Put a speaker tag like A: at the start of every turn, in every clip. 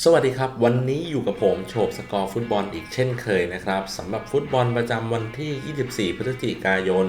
A: สวัสดีครับ วันนี้อยู่กับผมโฉบสกอร์ฟุตบอลอีกเช่นเคยนะครับสำหรับฟุตบอลประจำวันที่ 24 พฤศจิกายน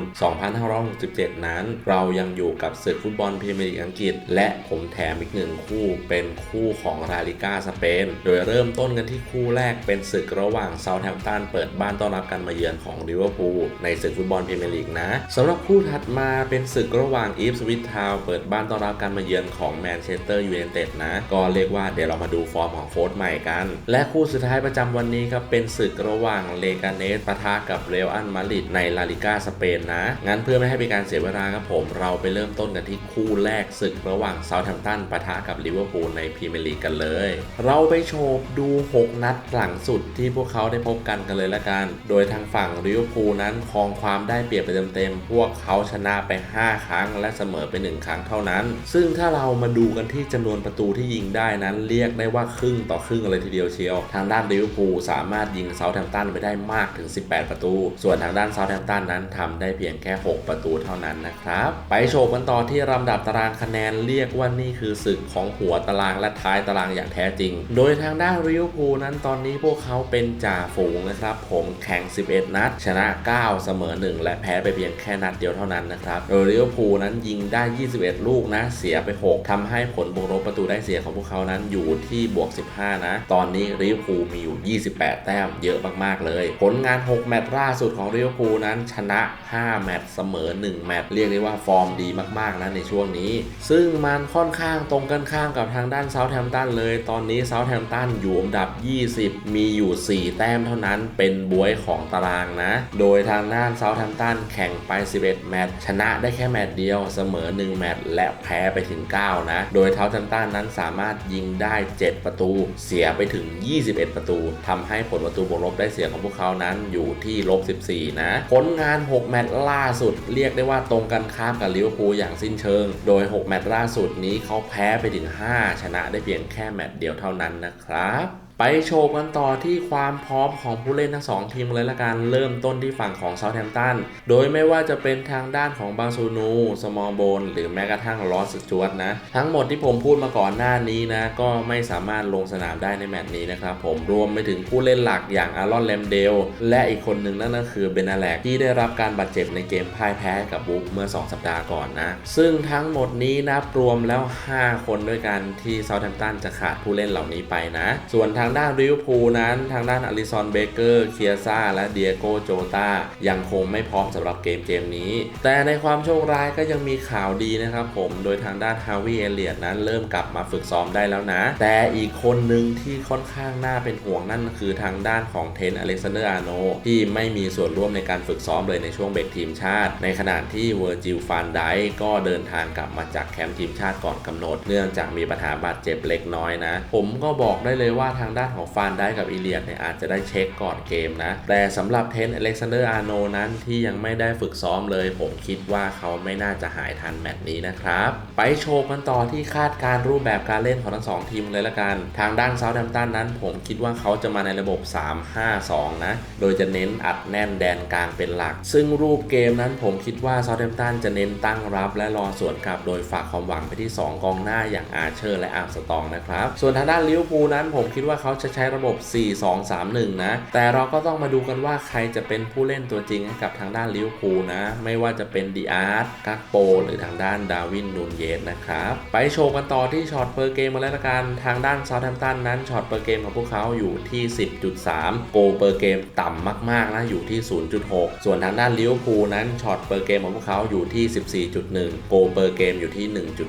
A: 2567 นั้น เรายังอยู่กับศึกฟุตบอลพรีเมียร์ลีกอังกฤษ และผมแถมอีกหนึ่งคู่เป็นคู่ของลาลิกาสเปน โดยเริ่มต้นกันที่คู่แรกเป็นศึกระหว่างเซาท์แฮมป์ตันเปิดบ้านต้อนรับการมาเยือนของลิเวอร์พูลในศึกฟุตบอลพรีเมียร์ลีกนะสำหรับคู่ถัดมาเป็นศึกระหว่างอีฟสวิตทาวเปิดบ้านต้อนรับการมาเยือนของแมนเชสเตอร์ยูไนเต็ดนะก็เรียกว่าเดี๋ยวเรามาดูฟอร์มของโค้ชใหม่กัน และคู่สุดท้ายประจำวันนี้ครับเป็นศึกระหว่างเลกาเนสปะทะกับเรอัลอันมาดริดในลาลิก้าสเปนนะ งั้นเพื่อไม่ให้เป็นการเสียเวลาครับผมเราไปเริ่มต้นกันที่คู่แรกศึกระหว่างเซาท์แฮมป์ตันปะทะกับลิเวอร์พูลในพรีเมียร์ลีกกันเลย เราไปโชว์ดู 6 นัดหลังสุดที่พวกเขาได้พบกันกันเลยละกัน โดยทางฝั่งลิเวอร์พูลนั้นครองความได้เปรียบไปเต็มๆพวกเขาชนะไป 5 ครั้งและเสมอไป 1 ครั้งเท่านั้น ซึ่งถ้าเรามาดูกันที่จำนวนประตูที่ยิงได้นั้น เรียกได้ว่าครึ่งต่อครึ่งเลยทีเดียวเชียว ทางด้านลิเวอร์พูลสามารถยิงเซาท์แฮมป์ตันไปได้มากถึง 18 ประตู ส่วนทางด้านเซาท์แฮมป์ตันนั้นทำได้เพียงแค่ 6 ประตูเท่านั้นนะครับ ไปโชว์กันต่อที่ลำดับตารางคะแนนเรียกว่านี่คือศึกของหัวตารางและท้ายตารางอย่างแท้จริง โดยทางด้านลิเวอร์พูลนั้นตอนนี้พวกเขาเป็นจ่าฝูงนะครับผมแข่ง 11 นัด ชนะ 9 เสมอ 1 และแพ้ไปเพียงแค่นัดเดียวเท่านั้นนะครับโดยลิเวอร์พูลนั้นยิงได้ 21 ลูกนะเสียไป 6ทำให้ผลบวกลบประตูได้เสียของพวกเขานั้นอยู่ที่บวก15 นะ ตอนนี้ลิเวอร์พูลมีอยู่ 28 แต้มเยอะมาก ๆ เลย ผลงาน 6 แมตช์ล่าสุดของลิเวอร์พูลนั้นชนะ 5 แมตช์เสมอ 1 แมตช์เรียกได้ว่าฟอร์มดีมาก ๆ นะในช่วงนี้ ซึ่งมันค่อนข้างตรงกันข้ามกับทางด้านเซาท์แฮมป์ตันเลย ตอนนี้เซาท์แฮมป์ตันอยู่อันดับ 20 มีอยู่ 4 แต้มเท่านั้นเป็นบวยของตารางนะ โดยทางด้านเซาท์แฮมป์ตันแข่งไป 11 แมตช์ชนะได้แค่แมตช์เดียวเสมอ 1 แมตช์และแพ้ไปถึง 9 นะ โดยเซาท์แฮมป์ตันนั้นสามารถยิงได้ 7 ประตูเสียไปถึง 21 ประตูทำให้ผลประตูบวกลบได้เสียของพวกเขานั้นอยู่ที่ลบ 14 นะ ผลงาน 6 แมตช์ล่าสุด เรียกได้ว่าตรงกันข้ามกับลิเวอร์พูลอย่างสิ้นเชิง โดย 6 แมตช์ล่าสุดนี้เขาแพ้ไปถึง 5 ชนะได้เพียงแค่แมตช์เดียวเท่านั้นนะครับ ไปโชว์กันต่อที่ความพร้อมของผู้เล่นทั้งสองทีมเลยละกันเริ่มต้นที่ฝั่งของเซาท์แฮมป์ตัน โดยไม่ว่าจะเป็นทางด้านของบางซูนู สมอลโบน หรือแม้กระทั่งลอสจวตนะ ทั้งหมดที่ผมพูดมาก่อนหน้านี้นะ ก็ไม่สามารถลงสนามได้ในแมตช์นี้นะครับผมรวมไปถึงผู้เล่นหลักอย่างอารอนแลมเดล และอีกคนหนึ่งนั่นก็คือเบนาแลกที่ได้รับการบาดเจ็บในเกมพ่ายแพ้กับบุ๊กเมื่อ 2 สัปดาห์ก่อนนะ ซึ่งทั้งหมดนี้นับรวมแล้ว 5 คนด้วยกันที่เซาท์แฮมป์ตันจะขาดผู้เล่นเหล่านี้ไปนะ ส่วนทางด้านลิเวอร์พูลนั้น ทางด้านอลิซอนเบเกอร์เคียซ่าและเดียโกโจตายังคงไม่พร้อมสำหรับเกมเกมนี้ แต่ในความโชคร้ายก็ยังมีข่าวดีนะครับผมโดยทางด้านฮาวิเอเลียดนั้นเริ่มกลับมาฝึกซ้อมได้แล้วนะ แต่อีกคนหนึ่งที่ค่อนข้างน่าเป็นห่วงนั่นคือทางด้านของเทนอเล็กซานเดอร์อาโนที่ไม่มีส่วนร่วมในการฝึกซ้อมเลยในช่วงเบรกทีมชาติ ในขณะที่เวอร์จิลฟานไดก็เดินทางกลับมาจากแคมป์ทีมชาติก่อนกำหนด เนื่องจากมีปัญหาบาดเจ็บเล็กน้อยนะ ผมก็บอกได้เลยว่าทางด้านของฟานได้กับอีเลียดเนี่ยอาจจะได้เช็คก่อนเกมนะ แต่สำหรับเทนอเล็กซานเดอร์อาโนนั้นที่ยังไม่ได้ฝึกซ้อมเลย ผมคิดว่าเขาไม่น่าจะหายทันแมตช์นี้นะครับ ไปโชว์กันต่อที่คาดการรูปแบบการเล่นของทั้งสองทีมเลยละกัน ทางด้านเซาท์แฮมป์ตันนั้น ผมคิดว่าเขาจะมาในระบบ 3-5-2 นะ โดยจะเน้นอัดแน่นแดนกลางเป็นหลัก ซึ่งรูปเกมนั้นผมคิดว่าเซาท์แฮมป์ตันจะเน้นตั้งรับและรอสวนกลับ โดยฝากความหวังไปที่ 2 กองหน้าอย่างอาร์เชอร์และอาร์มสตองนะครับ ส่วนทางด้านลิเวอร์พูลนั้นผมคิดว่าเขาจะใช้ระบบ 4-2-3-1 นะ แต่เราก็ต้องมาดูกันว่าใครจะเป็นผู้เล่นตัวจริงให้กับทางด้านลิเวอร์พูลนะ ไม่ว่าจะเป็นดีอาร์ตกักโป หรือทางด้านดาวินนูนเยสนะครับ ไปโชว์กันต่อที่ช็อตเปอร์เกมมาแล้วละกัน ทางด้านเซาท์แฮมป์ตันนั้นช็อตเปอร์เกมของพวกเขาอยู่ที่ 10.3 โกเปอร์เกมต่ำมากๆนะอยู่ที่ 0.6 ส่วนทางด้านลิเวอร์พูลนั้นช็อตเปอร์เกมของพวกเขาอยู่ที่ 14.1 โกเปอร์เกมอยู่ที่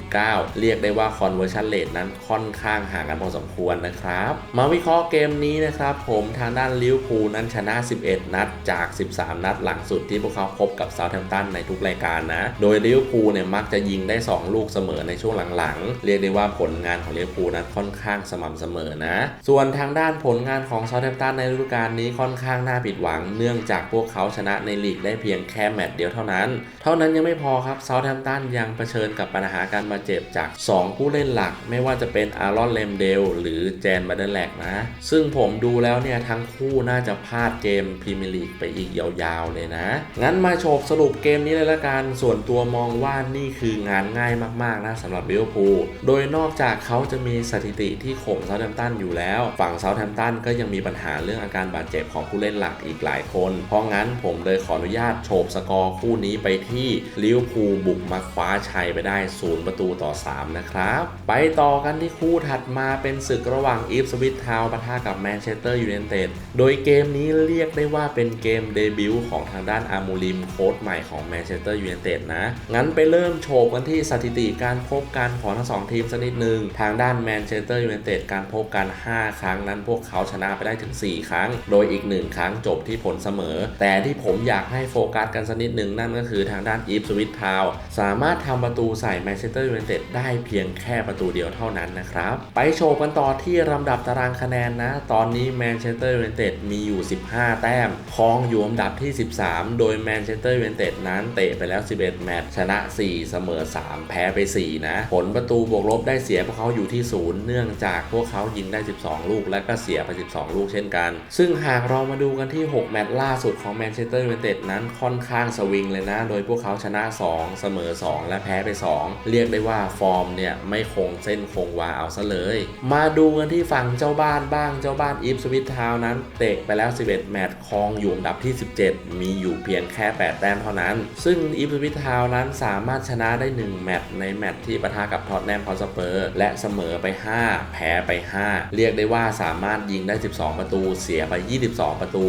A: 1.9 เรียกได้ว่าคอนเวอร์ชันเรทนั้นค่อนข้างห่างกันพอสมควรนะครับมาาวิเคราะห์เกมนี้นะครับผมทางด้านลิเวอร์พูลนั้นชนะ 11 นัดจาก 13 นัดหลังสุดที่พวกเขาพบกับเซาท์แฮมป์ตันในทุกรายการนะ โดยลิเวอร์พูลเนี่ยมักจะยิงได้ 2 ลูกเสมอในช่วงหลังๆ เรียกได้ว่าผลงานของลิเวอร์พูลนั้นค่อนข้างสม่ำเสมอนะ ส่วนทางด้านผลงานของเซาท์แฮมป์ตันในฤดูกาลนี้ค่อนข้างน่าผิดหวัง เนื่องจากพวกเขาชนะในลีกได้เพียงแค่แมตช์เดียวเท่านั้น เท่านั้นยังไม่พอครับเซาท์แฮมป์ตันยังเผชิญกับปัญหาการบาดเจ็บจาก 2 ผู้เล่นหลัก ไม่ว่าจะเป็นอารอนเลมเดลหรือแจนบัตเดอร์แลกนะ ซึ่งผมดูแล้วเนี่ยทั้งคู่น่าจะพลาดเกมพรีเมียร์ลีกไปอีกยาวๆเลยนะ งั้นมาโชบสรุปเกมนี้เลยละกัน ส่วนตัวมองว่านี่คืองานง่ายมากๆนะสำหรับลิเวอร์พูล โดยนอกจากเขาจะมีสถิติที่ข่มเซาท์แฮมป์ตันอยู่แล้ว ฝั่งเซาท์แฮมป์ตันก็ยังมีปัญหาเรื่องอาการบาดเจ็บของผู้เล่นหลักอีกหลายคน เพราะงั้นผมเลยขออนุญาตโฉบสกอร์คู่นี้ไปที่ลิเวอร์พูลบุกมาคว้าชัยไปได้ 0 ประตูต่อ 3 นะครับ ไปต่อกันที่คู่ถัดมาเป็นศึกระหว่างอีฟสวิตทาวปะทะกับแมนเชสเตอร์ยูไนเต็ดโดยเกมนี้เรียกได้ว่าเป็นเกมเดบิวต์ของทางด้านอามูลิมโค้ชใหม่ของแมนเชสเตอร์ยูไนเต็ดนะ งั้นไปเริ่มโฉบกันที่สถิติการพบกันของทั้งสองทีมสักนิดหนึ่งทางด้านแมนเชสเตอร์ยูไนเต็ดการพบกัน 5 ครั้งนั้นพวกเขาชนะไปได้ถึง 4 ครั้ง โดยอีก 1 ครั้งจบที่ผลเสมอ แต่ที่ผมอยากให้โฟกัสกันสักนิดหนึ่งนั่นก็คือทางด้านอีฟสวิตทาวสามารถทำประตูใส่แมนเชสเตอร์ยูไนเต็ดได้เพียงแค่ประตูเดียวเท่านั้นนะครับ ไปโชว์กันต่อที่ลำดับตารางคะแนนนะ ตอนนี้แมนเชสเตอร์ยูไนเต็ดมีอยู่ 15 แต้มครองอยู่อันดับที่ 13 โดยแมนเชสเตอร์ยูไนเต็ดนั้นเตะไปแล้ว 11 แมตช์ชนะ 4 เสมอ 3 แพ้ไป 4 นะ ผลประตูบวกลบได้เสียพวกเขาอยู่ที่ 0 เนื่องจากพวกเขายิงได้ 12 ลูกและก็เสียไป 12 ลูกเช่นกัน ซึ่งหากเรามาดูกันที่ 6 แมตช์ล่าสุดของแมนเชสเตอร์ยูไนเต็ดนั้นค่อนข้างสวิงเลยนะ โดยพวกเขาชนะ 2 เสมอ 2 และแพ้ไป 2 เรียกได้ว่าฟอร์มเนี่ยไม่คงเส้นคงวาเอาซะเลย มาดูกันที่ฝั่งเจ้าบ้านบ้างเจ้าบ้านอีฟสวิตทาวนั้น เตะไปแล้ว 11 แมตช์ครองอยู่อันดับที่ 17 มีอยู่เพียงแค่ 8 แต้มเท่านั้น ซึ่งอีฟสวิตทาวนั้นสามารถชนะได้ 1 แมตช์ในแมตช์ที่ปะทะกับท็อตแนมฮอสเปอร์ และเสมอไป 5 แพ้ไป 5 เรียกได้ว่าสามารถยิงได้ 12 ประตู เสียไป 22 ประตู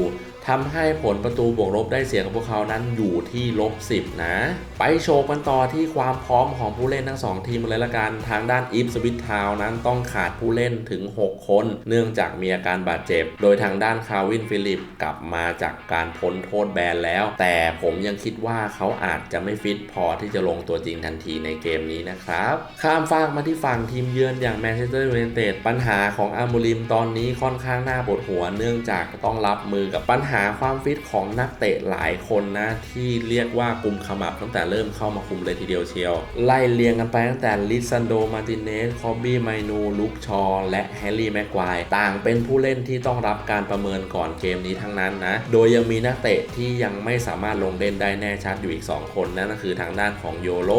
A: ทำให้ผลประตูบวกลบได้เสียของพวกเขานั้นอยู่ที่ลบ 10 นะ ไปโชว์กันต่อที่ความพร้อมของผู้เล่นทั้ง 2 ทีมเลยละกัน ทางด้านอีฟสวิตทาวนั้นต้องขาดผู้เล่นถึง 6 คน เนื่องจากมีอาการบาดเจ็บ โดยทางด้านคาวินฟิลิปกลับมาจากการพ้นโทษแบนแล้ว แต่ผมยังคิดว่าเขาอาจจะไม่ฟิตพอที่จะลงตัวจริงทันทีในเกมนี้นะครับ ข้ามฟากมาที่ฝั่งทีมเยือนอย่างแมนเชสเตอร์ยูไนเต็ดปัญหาของอามูลิมตอนนี้ค่อนข้างน่าปวดหัว เนื่องจากต้องรับมือกับปัญหาาความฟิตของนักเตะหลายคนนะที่เรียกว่ากุมขมับตั้งแต่เริ่มเข้ามาคุมเลยทีเดียวเชียว ไล่เรียงกันไปตั้งแต่ลิซันโด มาติเนส คอบบี้ ไมนู ลุกชอ และแฮร์รี่ แม็กควาย ต่างเป็นผู้เล่นที่ต้องรับการประเมินก่อนเกมนี้ทั้งนั้นนะ โดยยังมีนักเตะที่ยังไม่สามารถลงเล่นได้แน่ชัดอยู่อีก 2 คนนั่นก็คือทางด้านของโยโร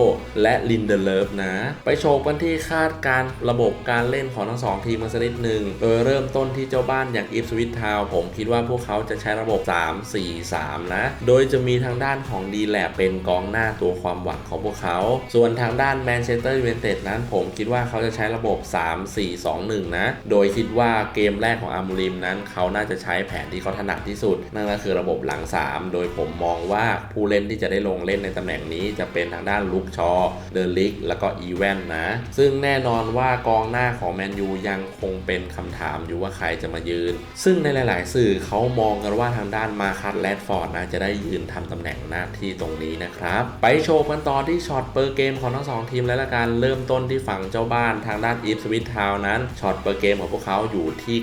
A: และลินเดเลฟนะ ไปโชว์กันที่คาดการระบบการเล่นของทั้งสองทีมกันสักนิดหนึ่งโดยเริ่มต้นที่เจ้าบ้านอย่างอีฟสวิตทาวผมคิดว่าพวกเขาจะใช้ระบบ 3 4 3 นะ โดยจะมีทางด้านของดีแลเป็นกองหน้าตัวความหวังของพวกเขา ส่วนทางด้านแมนเชสเตอร์ยูไนเต็ดนั้นผมคิดว่าเขาจะใช้ระบบ 3 4 2 1 นะ โดยคิดว่าเกมแรกของอามูริมนั้น เขาน่าจะใช้แผนที่เขาถนัดที่สุด นั่นก็คือระบบหลัง 3 โดยผมมองว่าผู้เล่นที่จะได้ลงเล่นในตำแหน่งนี้จะเป็นทางด้านลุกชอ เดอลิก แล้วก็อีแวนนะ ซึ่งแน่นอนว่ากองหน้าของแมนยูยังคงเป็นคำถามอยู่ว่าใครจะมายืน ซึ่งในหลาย ๆ สื่อเขามองกันว่าทางด้านมาคัตแรดฟอร์ดนะจะได้ยืนทำตำแหน่งหน้าที่ตรงนี้นะครับ ไปโชว์กันต่อที่ช็อตเปอร์เกมของทั้งสองทีมแล้วละกันเริ่มต้นที่ฝั่งเจ้าบ้านทางด้านอีฟสวิตทาวนั้นช็อตเปอร์เกมของพวกเขาอยู่ที่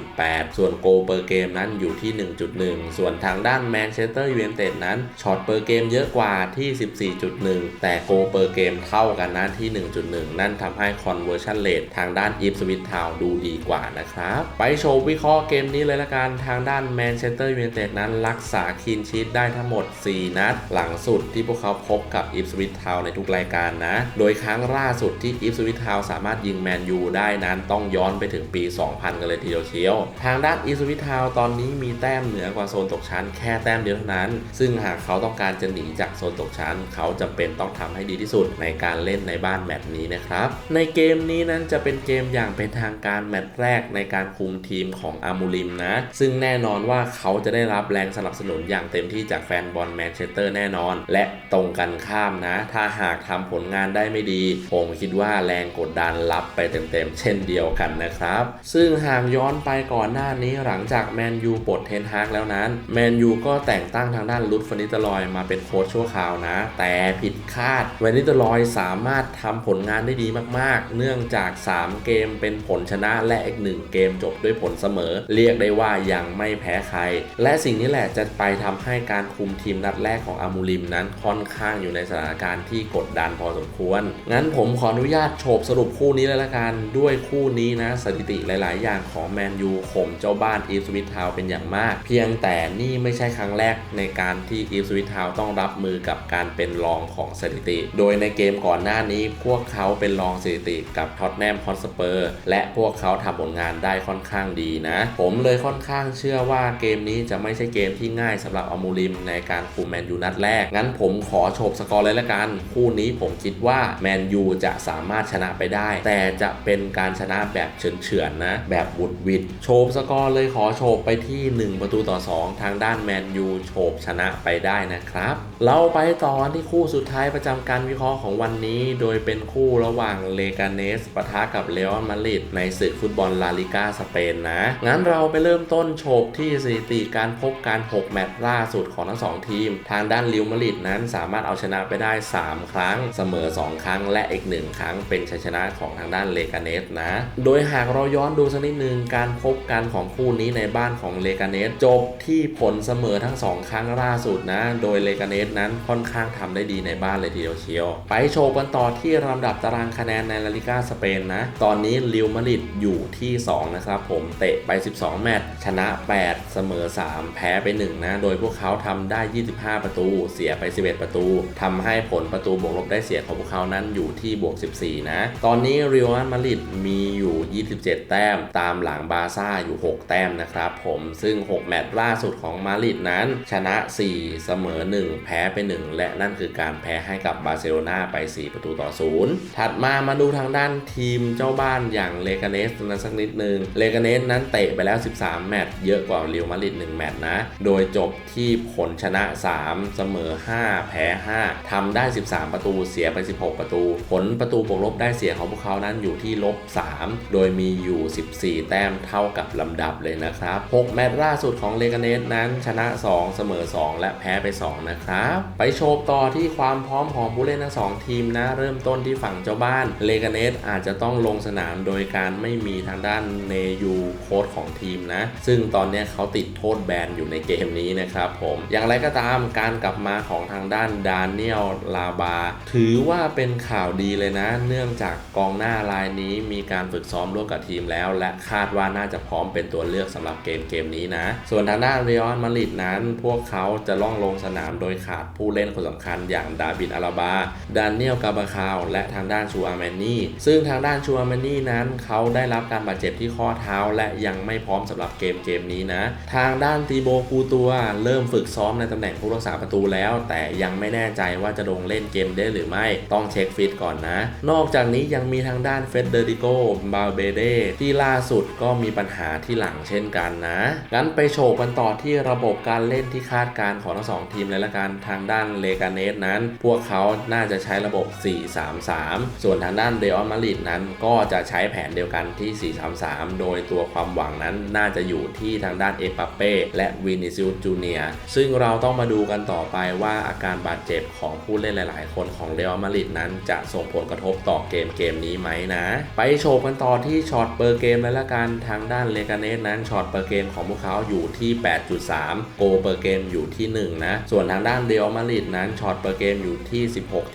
A: 9.8 ส่วนโกเปอร์เกมนั้นอยู่ที่ 1.1 ส่วนทางด้านแมนเชสเตอร์ยูไนเต็ดนั้นช็อตเปอร์เกมเยอะกว่าที่ 14.1 แต่โกเปอร์เกมเท่ากันนะที่ 1.1 นั่นทำให้ conversion rate ทางด้านอีฟสวิตทาวดูดีกว่านะครับ ไปโชว์วิเคราะห์เกมนี้เลยละกันทางด้านแมนเชสเตอร์ยูไนเต็ดนั้นรักษาคีนชีตได้ทั้งหมด 4 นัด หลังสุดที่พวกเขาพบกับอีฟสวิตทาวในทุกรายการนะ โดยครั้งล่าสุดที่อีฟสวิตทาวสามารถยิงแมนยูได้นั้นต้องย้อนไปถึงปี 2000 กันเลยทีเดียวเชียว ทางด้านอีฟสวิตทาวตอนนี้มีแต้มเหนือกว่าโซนตกชั้นแค่แต้มเดียวเท่านั้น ซึ่งหากเขาต้องการจะหนีจากโซนตกชั้น เขาจำเป็นต้องทำให้ดีที่สุดในการเล่นในบ้านแมตช์นี้นะครับ ในเกมนี้นั้นจะเป็นเกมอย่างเป็นทางการแมตช์แรกในการคุมทีมของอามูลิมนะ ซึ่งแน่นอนว่าเขาจะได้รับแรงสนับสนุนอย่างเต็มที่จากแฟนบอลแมนเชสเตอร์แน่นอน และตรงกันข้ามนะ ถ้าหากทำผลงานได้ไม่ดี ผมคิดว่าแรงกดดันรับไปเต็มๆ เช่นเดียวกันนะครับ ซึ่งหากย้อนไปก่อนหน้านี้หลังจากแมนยูปลดเทนฮากแล้วนั้นแมนยูก็แต่งตั้งทางด้านลุดฟานิตลอยมาเป็นโค้ชชั่วคราวนะ แต่ผิดคาดวานิตลอยสามารถทำผลงานได้ดีมากๆ เนื่องจาก 3 เกมเป็นผลชนะและอีกหนึ่งเกมจบด้วยผลเสมอ เรียกได้ว่ายังไม่แพ้ใครและสิ่งนี้แหละจะไปทำให้การคุมทีมนัดแรกของอามูริมนั้นค่อนข้างอยู่ในสถานการณ์ที่กดดันพอสมควร งั้นผมขออนุญาตโฉบสรุปคู่นี้เลยละกันด้วยคู่นี้นะสถิติหลาย ๆ อย่างของแมนยูข่มเจ้าบ้านอีฟสวิตทาวเป็นอย่างมาก เพียงแต่นี่ไม่ใช่ครั้งแรกในการที่อีฟสวิตทาวต้องรับมือกับการเป็นรองของสถิติ โดยในเกมก่อนหน้านี้พวกเขาเป็นรองสถิติกับท็อตแนมฮอตสเปอร์และพวกเขาทำผลงานได้ค่อนข้างดีนะ ผมเลยค่อนข้างเชื่อว่าเกมนี้จะไม่ใช่เกมที่ง่ายสำหรับอมูริมในการคุมแมนยูนัดแรก งั้นผมขอโฉบสกอร์เลยละกัน คู่นี้ผมคิดว่าแมนยูจะสามารถชนะไปได้ แต่จะเป็นการชนะแบบเฉือนๆนะ แบบบุดวิดโฉบสกอร์เลยขอโฉบไปที่ 1 ประตูต่อ 2 ทางด้านแมนยูโฉบชนะไปได้นะครับ เราไปต่อที่คู่สุดท้ายประจำการวิเคราะห์ของวันนี้ โดยเป็นคู่ระหว่างเลกาเนสปะทะกับเลออนมาริดในศึกฟุตบอลลาลิกาสเปนนะ งั้นเราไปเริ่มต้นโฉบที่สถิติการพบการ 6 แมตช์ล่าสุดของทั้งสองทีม ทางด้านลิวมาริดนั้นสามารถเอาชนะไปได้ 3 ครั้ง เสมอ 2 ครั้งและอีก 1 ครั้งเป็นชัยชนะของทางด้านเลกาเนสนะ โดยหากเราย้อนดูสักนิดนึงการพบกันของคู่นี้ในบ้านของเลกาเนสจบที่ผลเสมอทั้ง 2 ครั้งล่าสุดนะ โดยเลกาเนสนั้นค่อนข้างทำได้ดีในบ้านเลยทีเดียวเชียว ไปโชว์กันต่อที่ลำดับตารางคะแนนในลาลิกาสเปนนะ ตอนนี้ลิวมาริดอยู่ที่ 2 นะครับผมเตะไป 12 แมตช์ชนะ 8 เสมอ3 แพ้ไป 1 นะ โดยพวกเขาทำได้ 25 ประตู เสียไป 11 ประตูทำให้ผลประตูบวกลบได้เสียของพวกเขานั้นอยู่ที่บวก 14 นะ ตอนนี้เรอัลมาดริดมีอยู่ 27 แต้ม ตามหลังบาร์ซ่าอยู่ 6 แต้มนะครับผมซึ่ง 6 แมตช์ล่าสุดของมาดริดนั้น ชนะ 4 เสมอ 1 แพ้ไป 1 และนั่นคือการแพ้ให้กับบาร์เซโลนาไป 4 ประตูต่อ 0 ถัดมามาดูทางด้านทีมเจ้าบ้านอย่างเลกาเนสนะสักนิดนึงเลกาเนสนั้นเตะไปแล้ว 13 แมตช์เยอะกว่าเรอัลมาดริด1 แมตช์นะ โดยจบที่ผลชนะ 3 เสมอ 5 แพ้ 5ทำได้ 13 ประตูเสียไป 16 ประตู ผลประตูบวกลบได้เสียของพวกเขานั้นอยู่ที่ลบ 3 โดยมีอยู่ 14 แต้มเท่ากับลำดับเลยนะครับ 6 แมตช์ล่าสุดของเลกาเนสนั้นชนะ 2 เสมอ 2 และแพ้ไป 2 นะครับ ไปโชว์ต่อที่ความพร้อมของผู้เล่นทั้งสองทีมนะ เริ่มต้นที่ฝั่งเจ้าบ้านเลกาเนสอาจจะต้องลงสนามโดยการไม่มีทางด้านเนยูโค้ชของทีมนะ ซึ่งตอนนี้เขาติดโทษแบนอยู่ในเกมนี้นะครับผมอย่างไรก็ตามการกลับมาของทางด้านดานเนียลลาบา ถือว่าเป็นข่าวดีเลยนะ เนื่องจากกองหน้ารายนี้มีการฝึกซ้อมร่วมกับทีมแล้ว และคาดว่าน่าจะพร้อมเป็นตัวเลือกสำหรับเกมเกมนี้นะ ส่วนทางด้านเรอัลมาดริดนั้น พวกเขาจะล่องลงสนามโดยขาดผู้เล่นคนสำคัญอย่างดาบิดอาราบาดานเนียลกาบาคาวและทางด้านชูอาร์แมนนี่ซึ่งทางด้านชูอาร์แมนนี่นั้น เขาได้รับการบาดเจ็บที่ข้อเท้าและยังไม่พร้อมสำหรับเกมเกมนี้นะ ทางด้านตีโบกูตัว เริ่มฝึกซ้อมในตำแหน่งผู้รักษาประตูแล้ว แต่ยังไม่แน่ใจว่าจะลงเล่นเกมได้หรือไม่ต้องเช็คฟิตก่อนนะ นอกจากนี้ยังมีทางด้านเฟเดริโกบาเบเดที่ล่าสุดก็มีปัญหาที่หลังเช่นกันนะ งั้นไปโชว์กันต่อที่ระบบการเล่นที่คาดการของทั้งสองทีมเลยละกันทางด้านเลกาเนสนั้น พวกเขาน่าจะใช้ระบบ 4-3-3 ส่วนทางด้านเดออนมาริดนั้นก็จะใช้แผนเดียวกันที่ 4-3-3 โดยตัวความหวังนั้นน่าจะอยู่ที่ทางด้านเอปัปเป้และวินิซิลจูเนียซึ่งเราต้องมาดูกันต่อไปว่าอาการบาดเจ็บของผู้เล่นหลายๆ คนของเรอัลมาดริดนั้นจะส่งผลกระทบต่อเกมเกมนี้ไหมนะ ไปโชว์กันต่อที่ช็อตเปอร์เกมเลยละกันทางด้านเลกาเนสนั้นช็อตเปอร์เกมของพวกเขาอยู่ที่ 8.3 โกเปอร์เกมอยู่ที่ 1 นะ ส่วนทางด้านเรอัลมาดริดนั้นช็อตเปอร์เกมอยู่ที่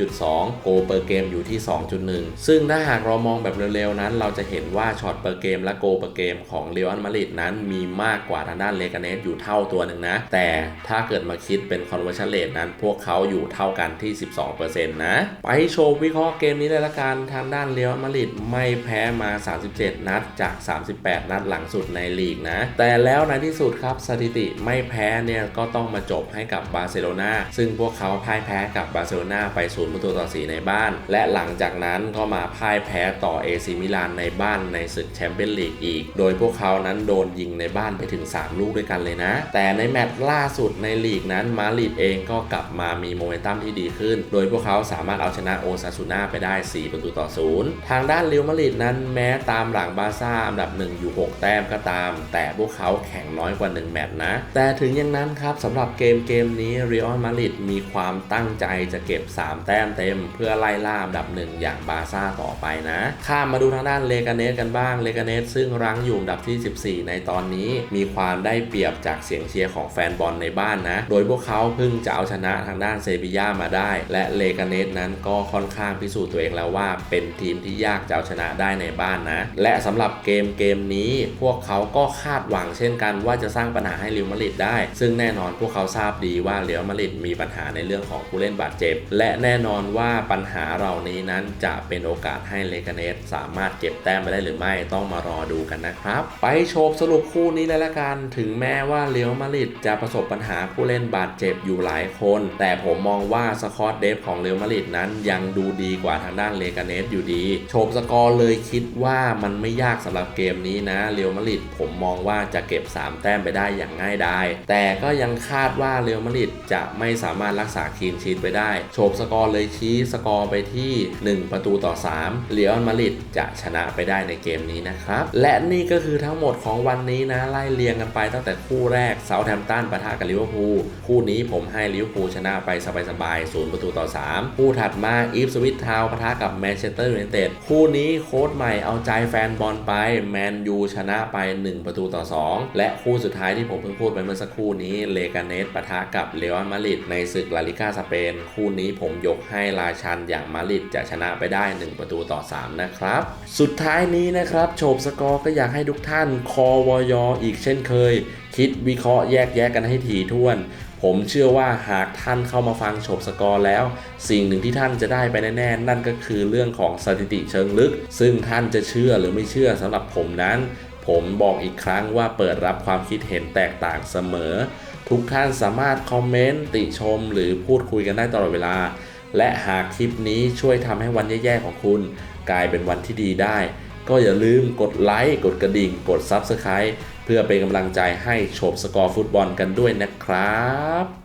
A: 16.2 โกเปอร์เกมอยู่ที่ 2.1 ซึ่งถ้าหากเรามองแบบเร็วๆนั้น เราจะเห็นว่าช็อตเปอร์เกมและโกเปอร์เกมของเรอัลมาดริดนั้นมีมากกว่าทางด้านเลกาเนสอยู่เท่าตัวหนึ่งนะ แต่ถ้าเกิดมาคิดเป็น conversion rate นั้น พวกเขาอยู่เท่ากันที่ 12%นะ ไปโชว์วิเคราะห์เกมนี้เลยละกันทางด้านเรอัลมาดริดไม่แพ้มา 37 นัดจาก 38 นัดหลังสุดในลีกนะ แต่แล้วในที่สุดครับสถิติไม่แพ้เนี่ยก็ต้องมาจบให้กับบาร์เซโลนาซึ่งพวกเขาพ่ายแพ้กับบาร์เซโลนาไปศูนย์ประตูต่อสีในบ้าน และหลังจากนั้นก็มาพ่ายแพ้ต่อเอซิมิลานในบ้านในศึกแชมเปี้ยนลีกอีก โดยพวกเขานั้นโดนยิงในบ้านไปถึง 3 ลูกด้วยกันเลยนะ แต่ในแมตช์ล่าสุดในลีกนั้นมาริดเองก็กลับมามีโมเมนตัมที่ดีขึ้น โดยพวกเขาสามารถเอาชนะโอซาซูน่าไปได้ 4 ประตูต่อศูนย์ทางด้านเรอัลมาดริดนั้นแม้ตามหลังบาซ่าอันดับ 1 อยู่ 6 แต้มก็ตาม แต่พวกเขาแข่งน้อยกว่า 1 แมตช์นะ แต่ถึงอย่างนั้นครับสำหรับเกมเกมนี้เรอัลมาดริดมีความตั้งใจจะเก็บ 3 แต้มเต็ม เพื่อไล่ล่าอันดับ 1 อย่างบาซ่าต่อไปนะ ข้ามมาดูทางด้านเลกาเนสกันบ้างเลกาเนสซึ่งรั้งอยู่อันดับที่ 14 ในตอนนี้มีความได้เปรียบรียบจากเสียงเชียร์ของแฟนบอลในบ้านนะ โดยพวกเขาเพิ่งจะเอาชนะทางด้านเซบีย่ามาได้ และเลกาเนสนั้นก็ค่อนข้างพิสูจน์ตัวเองแล้วว่าเป็นทีมที่ยากจะเอาชนะได้ในบ้านนะ และสำหรับเกมเกมนี้ พวกเขาก็คาดหวังเช่นกันว่าจะสร้างปัญหาให้เรอัลมาดริดได้ ซึ่งแน่นอนพวกเขาทราบดีว่าเรอัลมาดริดมีปัญหาในเรื่องของผู้เล่นบาดเจ็บ และแน่นอนว่าปัญหาเหล่านี้นั้นจะเป็นโอกาสให้เลกาเนสสามารถเก็บแต้มไปได้หรือไม่ต้องมารอดูกันนะครับ ไปโชว์สรุปคู่นี้เลยละกันถึงแมม้ว่าเรอัลมาริดจะประสบปัญหาผู้เล่นบาดเจ็บอยู่หลายคน แต่ผมมองว่าสกอตเดฟของเรอัลมาริดนั้นยังดูดีกว่าทางด้านเลกาเนสอยู่ดีโชว์สกอร์เลยคิดว่ามันไม่ยากสำหรับเกมนี้นะเรอัลมาริดผมมองว่าจะเก็บ 3 แต้มไปได้อย่างง่ายดายแต่ก็ยังคาดว่าเรอัลมาริดจะไม่สามารถรักษาคีนชีตไปได้โชว์สกอร์เลยชี้สกอร์ไปที่ 1 ประตูต่อ 3เรอัลมาริดจะชนะไปได้ในเกมนี้นะครับและนี่ก็คือทั้งหมดของวันนี้นะไล่เรียงกันไปตั้งแต่คู่แรกเซาแฮมป์ตันปะทะกับลิเวอร์พูลคู่นี้ผมให้ลิเวอร์พูลชนะไปสบายๆศูนย์ประตูต่อ 3 คู่ถัดมาอีฟสวิตทาวปะทะกับแมนเชสเตอร์ยูไนเต็ดคู่นี้โค้ชใหม่เอาใจแฟนบอลไปแมนยูชนะไป 1 ประตูต่อ 2 และคู่สุดท้ายที่ผมเพิ่งพูดไปเมื่อสักครู่นี้เลกาเนสปะทะกับเรอัลมาดริดในศึกลาลิกาสเปน คู่นี้ผมยกให้ราชันอย่างมาดริดจะชนะไปได้ 1 ประตูต่อ 3 นะครับ สุดท้ายนี้นะครับโฉบสกอร์ก็อยากให้ทุกท่านคอวอยอีกเช่นเคย คิดวิเคราะห์แยกแยะกันให้ถี่ถ้วน ผมเชื่อว่าหากท่านเข้ามาฟังโฉบสกอร์แล้ว สิ่งหนึ่งที่ท่านจะได้ไปแน่ๆ นั่นก็คือเรื่องของสถิติเชิงลึก ซึ่งท่านจะเชื่อหรือไม่เชื่อสำหรับผมนั้น ผมบอกอีกครั้งว่าเปิดรับความคิดเห็นแตกต่างเสมอ ทุกท่านสามารถคอมเมนต์ติชม หรือพูดคุยกันได้ตลอดเวลา และหากคลิปนี้ช่วยทำให้วันแย่ๆของคุณ กลายเป็นวันที่ดีได้ ก็อย่าลืมกดไลค์กดกระดิ่ง กด Subscribe เพื่อเป็นกำลังใจให้โฉบสกอร์ฟุตบอลกันด้วยนะครับ